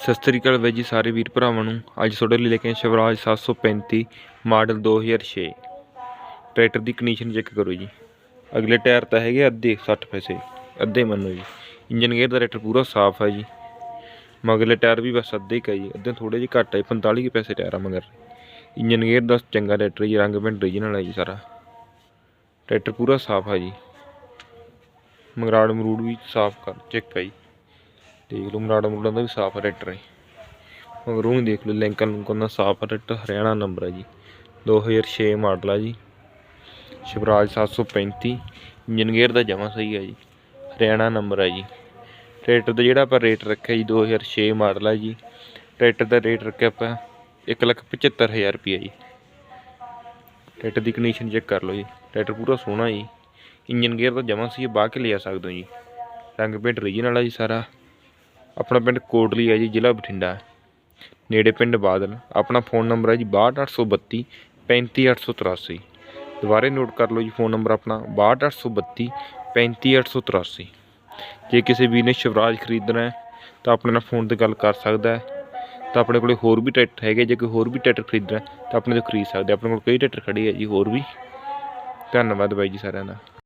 ਸਤਿ ਸ੍ਰੀ ਅਕਾਲ ਬਾਈ ਜੀ, ਸਾਰੇ ਵੀਰ ਭਰਾਵਾਂ ਨੂੰ। ਅੱਜ ਤੁਹਾਡੇ ਲਈ ਲੈ ਕੇ ਆਏ ਸ਼ਿਵਰਾਜ 735 ਮਾਡਲ 2006 ਟਰੈਕਟਰ ਦੀ ਕੰਡੀਸ਼ਨ ਚੈੱਕ ਕਰੋ ਜੀ। ਅਗਲੇ ਟਾਇਰ ਤਾਂ ਹੈਗੇ ਅੱਧੇ 60 ਪੈਸੇ, ਅੱਧੇ ਮੰਨੋ ਜੀ। ਇੰਜਨ ਗੇਅਰ ਦਾ ਟਰੈਕਟਰ ਪੂਰਾ ਸਾਫ਼ ਹੈ ਜੀ। ਮਗਲੇ ਟਾਇਰ ਵੀ ਬਸ ਅੱਧੇ ਕਾ ਜੀ, ਅੱਧੇ ਥੋੜੇ ਜਿਹੇ ਘੱਟ ਹੈ 45 ਕੁ ਪੈਸੇ ਟਾਇਰ ਆ ਮਗਰ। ਇੰਜਨ ਗੇਅਰ ਦਾ ਚੰਗਾ ਟਰੈਕਟਰ ਜੀ, ਰੰਗ ਪਿੰਡ ਓਰੀਜਨਲ ਹੈ ਜੀ ਸਾਰਾ। ਟਰੈਕਟਰ ਪੂਰਾ ਸਾਫ਼ ਹੈ ਜੀ। ਮਗਰਾੜ ਮਰੂੜ ਵੀ ਸਾਫ਼ ਕਰ ਚੈੱਕ ਹੈ ਜੀ। ਦੇਖ ਲਓ ਮਰਾੜਾ ਮਰੂੜਾਂ ਦਾ ਵੀ ਸਾਫ਼ ਹੈ ਟਰੈਕਟਰ ਹੈ ਮਗਰੋਂ ਵੀ ਦੇਖ ਲਓ, ਲੈਂਕਨ ਲੁੰਕਨ ਦਾ ਸਾਫ਼ ਹੈ ਹਰਿਆਣਾ ਨੰਬਰ ਹੈ ਜੀ। 2006 ਮਾਡਲ ਹੈ ਜੀ। ਸ਼ਿਵਰਾਜ 735 ਇੰਜਨ ਗੇਅਰ ਦਾ ਜਮਾ ਸਹੀ ਹੈ ਜੀ। ਹਰਿਆਣਾ ਨੰਬਰ ਹੈ ਜੀ। ਟਰੈਕਟਰ ਦਾ ਜਿਹੜਾ ਆਪਾਂ ਰੇਟ ਰੱਖਿਆ ਜੀ 2006 ਮਾਡਲ ਹੈ ਜੀ। ਟਰੈਕਟਰ ਦਾ ਰੇਟ ਰੱਖਿਆ ਆਪਾਂ 175000 ਰੁਪਏ ਜੀ। ਟਰੈਕਟਰ ਦੀ ਕੰਡੀਸ਼ਨ ਚੈੱਕ ਕਰ ਲਓ ਜੀ। ਟਰੈਕਟਰ ਪੂਰਾ ਸੋਹਣਾ ਜੀ। ਇੰਜਨ ਗੇਅਰ ਦਾ ਜਮਾ ਸੀ ਬਾਹ ਕੇ ਲਿਆ ਸਕਦੇ ਹੋ ਜੀ। ਰੰਗ ਪੇਂਟ ਰੀਜਨਲ ਆ ਜੀ ਸਾਰਾ। ਆਪਣਾ ਪਿੰਡ ਕੋਟਲੀ ਹੈ ਜੀ, ਜ਼ਿਲ੍ਹਾ ਬਠਿੰਡਾ ਨੇੜੇ ਪਿੰਡ ਬਾਦਲ, ਆਪਣਾ ਫੋਨ ਨੰਬਰ ਹੈ ਜੀ 62832 35883 ਦੁਬਾਰੇ ਨੋਟ ਕਰ ਲਓ ਜੀ, ਫੋਨ ਨੰਬਰ ਆਪਣਾ 62832 35883 ਜੇ ਕਿਸੇ ਵੀਰ ਨੇ ਸ਼ਿਵਰਾਜ ਖਰੀਦਣਾ ਹੈ, ਤਾਂ ਆਪਣੇ ਨਾਲ ਫੋਨ ਤੇ ਗੱਲ ਕਰ ਸਕਦਾ ਹੈ। ਤਾਂ ਆਪਣੇ ਕੋਲੇ ਹੋਰ ਵੀ ਟਰੈਕਟਰ ਹੈਗੇ, ਜੇ ਕੋਈ ਹੋਰ ਵੀ ਟਰੈਕਟਰ ਖਰੀਦਣਾ ਤਾਂ ਆਪਣੇ ਤੋਂ ਖਰੀਦ ਸਕਦੇ ਆਪਣੇ ਕੋਲ ਕਈ ਟਰੈਕਟਰ ਖੜੇ ਹੈ ਜੀ, ਹੋਰ ਵੀ। ਧੰਨਵਾਦ ਬਾਈ ਜੀ ਸਾਰਿਆਂ ਦਾ।